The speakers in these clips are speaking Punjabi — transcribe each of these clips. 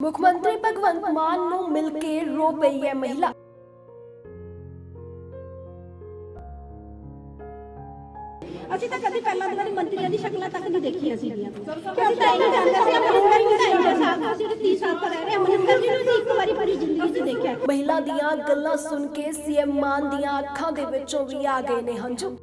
ਮੁੱਖ ਮੰਤਰੀ ਭਗਵੰਤ ਮਾਨ ਨੂੰ ਮਿਲ ਕੇ ਰੋ ਪਈ ਹੈ ਮਹਿਲਾ। ਅਸੀਂ ਤਾਂ ਕਦੀ ਪਹਿਲਾਂ ਦੀ ਮੰਤਰੀਆਂ ਦੀ ਸ਼ਕਲਾਂ ਤੱਕ ਨਹੀਂ ਦੇਖੀਆਂ ਸੀਗੀਆਂ। ਅਸੀਂ ਤਾਂ ਇਹ ਨਹੀਂ ਜਾਣਦੇ ਸੀ ਅਮਰਿੰਦਰ ਜੀ ਦਾ ਇੰਨਾ ਤੋਂ ਅਸੀਂ 30 ਸਾਲ ਤੋਂ ਰਹਿ ਰਹੇ। ਅਮਰਿੰਦਰ ਜੀ ਨੂੰ ਅਸੀਂ ਇੱਕ ਵਾਰੀ ਪੂਰੀ ਜ਼ਿੰਦਗੀ 'ਚ ਦੇਖਿਆ ਮਹਿਲਾ ਦੀਆਂ ਗੱਲਾਂ ਸੁਣ ਕੇ ਸੀਐਮ ਮਾਨ ਦੀਆਂ ਅੱਖਾਂ ਦੇ ਵਿੱਚੋਂ ਵੀ ਆ ਗਏ ਨੇ ਹੰਝੂ।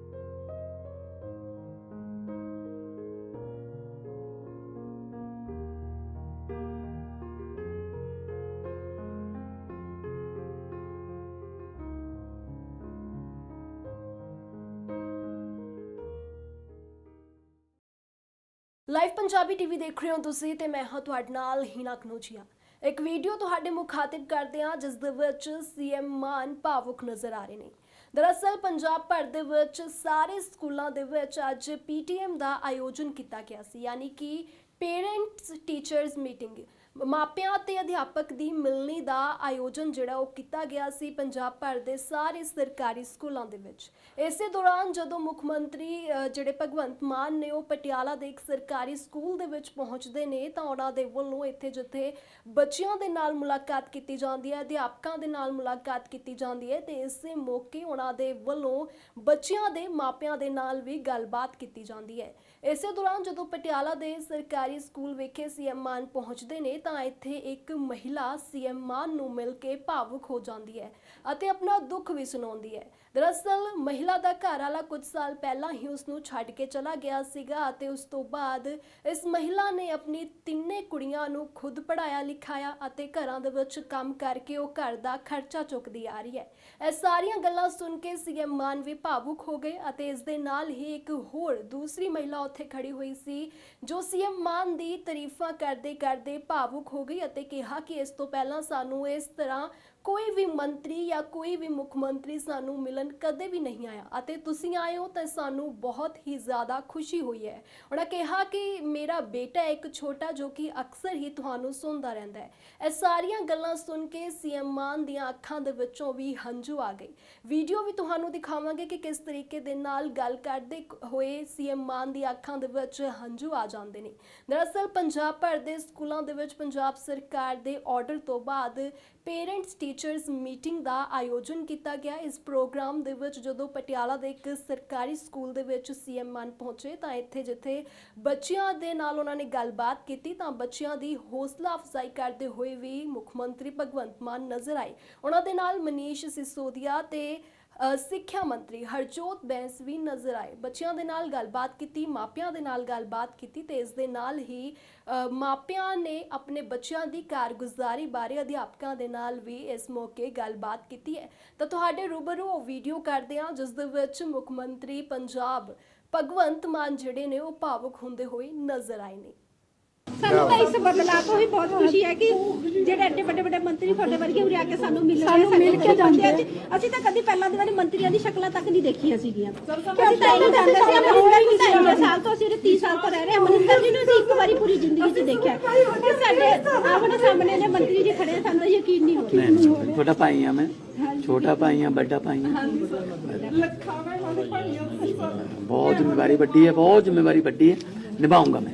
ਲਾਈਵ ਪੰਜਾਬੀ ਟੀਵੀ ਦੇਖ ਰਹੇ ਹੋ ਤੁਸੀਂ ਤੇ ਮੈਂ ਹਾਂ ਤੁਹਾਡੇ ਨਾਲ ਹੀਨਾ ਕਨੋਜੀਆ। ਇੱਕ ਵੀਡੀਓ ਤੁਹਾਡੇ ਮੁਖਾਤਿਬ ਕਰਦੇ ਹਾਂ, ਜਿਸ ਦੇ ਵਿੱਚ ਸੀਐਮ ਮਾਨ ਭਾਵੁਕ ਨਜ਼ਰ ਆ ਰਹੇ ਨੇ। ਦਰਅਸਲ ਪੰਜਾਬ ਭਰ ਦੇ ਵਿੱਚ ਸਾਰੇ ਸਕੂਲਾਂ ਦੇ ਵਿੱਚ ਅੱਜ ਪੀਟੀਐਮ ਦਾ ਆਯੋਜਨ ਕੀਤਾ ਗਿਆ ਸੀ, ਯਾਨੀ ਕਿ ਪੇਰੈਂਟਸ ਟੀਚਰਸ ਮੀਟਿੰਗ ਮਾਪਿਆਂ ਤੇ ਅਧਿਆਪਕ ਦੀ ਮਿਲਣੀ ਦਾ ਆਯੋਜਨ ਜਿਹੜਾ ਉਹ ਕੀਤਾ ਗਿਆ ਸੀ ਪੰਜਾਬ ਭਰ ਦੇ ਸਾਰੇ ਸਰਕਾਰੀ ਸਕੂਲਾਂ ਦੇ ਵਿੱਚ। ਇਸੇ ਦੌਰਾਨ ਜਦੋਂ ਮੁੱਖ ਮੰਤਰੀ ਅ, ਜਿਹੜੇ ਭਗਵੰਤ ਮਾਨ ਨੇ ਉਹ ਪਟਿਆਲਾ ਦੇ ਇੱਕ ਸਰਕਾਰੀ ਸਕੂਲ ਦੇ ਵਿੱਚ ਪਹੁੰਚਦੇ ਨੇ ਤਾਂ ਉਹਨਾਂ ਦੇ ਵੱਲੋਂ ਇੱਥੇ ਜਿੱਥੇ ਬੱਚਿਆਂ ਦੇ ਨਾਲ ਮੁਲਾਕਾਤ ਕੀਤੀ ਜਾਂਦੀ ਹੈ ਅਧਿਆਪਕਾਂ ਦੇ ਨਾਲ ਮੁਲਾਕਾਤ ਕੀਤੀ ਜਾਂਦੀ ਹੈ ਤੇ ਇਸੇ ਮੌਕੇ ਉਹਨਾਂ ਦੇ ਵੱਲੋਂ ਬੱਚਿਆਂ ਦੇ ਮਾਪਿਆਂ ਦੇ ਨਾਲ ਵੀ ਗੱਲਬਾਤ ਕੀਤੀ ਜਾਂਦੀ ਹੈ। ਇਸੇ ਦੌਰਾਨ ਜਦੋਂ ਪਟਿਆਲਾ ਦੇ ਸਰਕਾਰੀ ਸਕੂਲ ਵਿਖੇ ਸੀਐਮ ਮਾਨ ਪਹੁੰਚਦੇ ਨੇ ਤਾਂ ਇੱਥੇ ਇੱਕ ਮਹਿਲਾ ਸੀਐਮ ਮਾਨ ਨੂੰ ਮਿਲ ਕੇ ਭਾਵੁਕ ਹੋ ਜਾਂਦੀ ਹੈ ਅਤੇ ਆਪਣਾ ਦੁੱਖ ਵੀ ਸੁਣਾਉਂਦੀ ਹੈ। ਦਰਅਸਲ, ਮਹਿਲਾ ਦਾ ਘਰ ਵਾਲਾ ਕੁਝ ਸਾਲ ਪਹਿਲਾਂ ਹੀ ਉਸ ਨੂੰ ਛੱਡ ਕੇ ਚਲਾ ਗਿਆ ਸੀਗਾ ਅਤੇ ਉਸ ਤੋਂ ਬਾਅਦ ਇਸ ਮਹਿਲਾ ਨੇ ਆਪਣੀ ਤਿੰਨੇ ਕੁੜੀਆਂ ਨੂੰ ਖੁਦ ਪੜਾਇਆ ਲਿਖਾਇਆ ਅਤੇ ਘਰਾਂ ਦੇ ਵਿੱਚ ਕੰਮ ਕਰਕੇ ਉਹ ਘਰ ਦਾ ਖਰਚਾ ਚੁੱਕਦੀ ਆ ਰਹੀ ਹੈ। ਇਹ ਸਾਰੀਆਂ ਗੱਲਾਂ ਸੁਣ ਕੇ ਸੀਐਮ ਮਾਨ ਵੀ ਭਾਵੁਕ ਹੋ ਗਏ ਅਤੇ ਇਸ ਦੇ ਨਾਲ ਹੀ ਇੱਕ ਹੋਰ ਦੂਸਰੀ ਮਹਿਲਾ ਉੱਥੇ ਖੜੀ ਹੋਈ ਸੀ, ਜੋ ਸੀਐਮ ਮਾਨ ਦੀ ਤਾਰੀਫਾਂ ਕਰਦੇ ਕਰਦੇ ਭਾਵੁਕ ਹੋ ਗਈ ਅਤੇ ਕਿਹਾ ਕਿ ਇਸ ਤੋਂ ਪਹਿਲਾਂ ਸਾਨੂੰ ਇਸ ਤਰ੍ਹਾਂ ਕੋਈ ਵੀ ਮੰਤਰੀ ਜਾਂ ਕੋਈ ਵੀ ਮੁੱਖ ਮੰਤਰੀ ਸਾਨੂੰ ਮਿਲਣ ਕਦੇ ਵੀ ਨਹੀਂ ਆਇਆ ਅਤੇ ਤੁਸੀਂ ਆਏ ਹੋ ਤਾਂ ਸਾਨੂੰ ਬਹੁਤ ਹੀ ਜ਼ਿਆਦਾ ਖੁਸ਼ੀ ਹੋਈ ਹੈ। ਉਹਨਾਂ ਕਿਹਾ ਕਿ ਮੇਰਾ ਬੇਟਾ ਇੱਕ ਛੋਟਾ ਜੋ ਕਿ ਅਕਸਰ ਹੀ ਤੁਹਾਨੂੰ ਸੁਣਦਾ ਰਹਿੰਦਾ ਹੈ। ਇਹ ਸਾਰੀਆਂ ਗੱਲਾਂ ਸੁਣ ਕੇ ਸੀਐਮ ਮਾਨ ਦੀਆਂ ਅੱਖਾਂ ਦੇ ਵਿੱਚੋਂ ਵੀ ਹੰਝੂ ਆ ਗਏ। ਵੀਡੀਓ ਵੀ ਤੁਹਾਨੂੰ ਦਿਖਾਵਾਂਗੇ ਕਿ ਕਿਸ ਤਰੀਕੇ ਦੇ ਨਾਲ ਗੱਲ ਕਰਦੇ ਹੋਏ ਸੀਐਮ ਮਾਨ ਦੀ ਅੱਖਾਂ ਦੇ ਵਿੱਚ ਹੰਝੂ ਆ ਜਾਂਦੇ ਨੇ। ਦਰਅਸਲ ਪੰਜਾਬ ਭਰ ਦੇ ਸਕੂਲਾਂ ਦੇ ਵਿੱਚ ਪੰਜਾਬ ਸਰਕਾਰ ਦੇ ਆਰਡਰ ਤੋਂ ਬਾਅਦ ਪੇਰੈਂਟਸ ਟੀਚਰਸ ਮੀਟਿੰਗ ਦਾ ਆਯੋਜਨ ਕੀਤਾ ਗਿਆ। ਇਸ ਪ੍ਰੋਗਰਾਮ ਦੇ ਵਿੱਚ ਜਦੋਂ ਪਟਿਆਲਾ ਦੇ ਇੱਕ ਸਰਕਾਰੀ ਸਕੂਲ ਦੇ ਵਿੱਚ ਸੀਐਮ ਮਾਨ ਪਹੁੰਚੇ ਤਾਂ ਇੱਥੇ ਜਿੱਥੇ ਬੱਚਿਆਂ ਦੇ ਨਾਲ ਉਹਨਾਂ ਨੇ ਗੱਲਬਾਤ ਕੀਤੀ ਤਾਂ ਬੱਚਿਆਂ ਦੀ ਹੌਸਲਾ ਅਫਜ਼ਾਈ ਕਰਦੇ ਹੋਏ ਵੀ ਮੁੱਖ ਮੰਤਰੀ ਭਗਵੰਤ ਮਾਨ ਨਜ਼ਰ ਆਏ। ਉਹਨਾਂ ਦੇ ਨਾਲ ਮਨੀਸ਼ ਸਿਸੋਦੀਆ ਤੇ ਸਿੱਖਿਆ ਮੰਤਰੀ ਹਰਜੋਤ ਬੈਂਸ ਵੀ ਨਜ਼ਰ ਆਏ। ਬੱਚਿਆਂ ਦੇ ਨਾਲ ਗੱਲਬਾਤ ਕੀਤੀ, ਮਾਪਿਆਂ ਦੇ ਨਾਲ ਗੱਲਬਾਤ ਕੀਤੀ ਤੇ ਇਸ ਦੇ ਨਾਲ ਹੀ ਮਾਪਿਆਂ ਨੇ ਆਪਣੇ ਬੱਚਿਆਂ ਦੀ ਕਾਰਗੁਜ਼ਾਰੀ ਬਾਰੇ ਅਧਿਆਪਕਾਂ ਦੇ ਨਾਲ ਵੀ ਇਸ ਮੌਕੇ ਗੱਲਬਾਤ ਕੀਤੀ ਹੈ। ਤਾਂ ਤੁਹਾਡੇ ਰੂਬਰੂ ਉਹ ਵੀਡੀਓ ਕਰਦੇ ਹਾਂ, ਜਿਸ ਦੇ ਵਿੱਚ ਮੁੱਖ ਮੰਤਰੀ ਪੰਜਾਬ ਭਗਵੰਤ ਮਾਨ ਜਿਹੜੇ ਨੇ ਉਹ ਭਾਵੁਕ ਹੁੰਦੇ ਹੋਏ ਨਜ਼ਰ ਆਏ ਨੇ। ਸਾਨੂੰ ਤਾਂ ਇਸ ਬਦਲਾਅ ਤੋਂ ਵੀ ਬਹੁਤ ਖੁਸ਼ੀ ਹੈ ਕਿ ਜਿਹੜੇ ਐਡੇ ਵੱਡੇ ਵੱਡੇ ਮੰਤਰੀ ਤੁਹਾਡੇ ਵਰਗੇ ਉਰੇ ਆ ਕੇ ਸਾਨੂੰ ਮਿਲ ਰਹੇ ਸਾਨੂੰ ਮਿਲ ਕੇ ਜਾਂਦੇ ਆ। ਅਸੀਂ ਤਾਂ ਕਦੀ ਪਹਿਲਾਂ ਦੀ ਵਾਰੀ ਮੰਤਰੀਆਂ ਦੀ ਸ਼ਕਲਾਂ ਤੱਕ ਨਹੀਂ ਦੇਖੀਆਂ ਸੀਗੀਆਂ। ਅਸੀਂ ਤਾਂ ਇਹ ਨਹੀਂ ਜਾਣਦੇ ਸੀ ਅਮਰਿੰਦਰ ਜੀ ਦਾ ਇੰਨਾ ਸਾਲ ਤੋਂ ਅਸੀਂ 30 ਸਾਲ ਤੋਂ ਰਹਿ ਰਹੇ ਹਾਂ। ਅਮਰਿੰਦਰ ਜੀ ਨੂੰ ਅਸੀਂ ਇੱਕ ਵਾਰੀ ਪੂਰੀ ਜ਼ਿੰਦਗੀ 'ਚ ਦੇਖਿਆ ਕਿ ਸਾਡੇ ਆਪਣੇ ਸਾਹਮਣੇ ਨੇ ਮੰਤਰੀ ਜੀ ਖੜੇ ਸਾਨੂੰ ਤਾਂ ਯਕੀਨ ਨਹੀਂ ਹੋ ਰਿਹਾ। ਛੋਟਾ ਭਾਈ ਆ ਮੈਂ। ਛੋਟਾ ਭਾਈ ਆ ਵੱਡਾ ਭਾਈ ਆ ਬਹੁਤ ਜ਼ਿੰਮੇਵਾਰੀ ਵੱਡੀ ਹੈ ਬਹੁਤ ਜ਼ਿੰਮੇਵਾਰੀ ਵੱਡੀ ਹੈ। ਨਿਭਾਉਂਗਾ ਮੈਂ।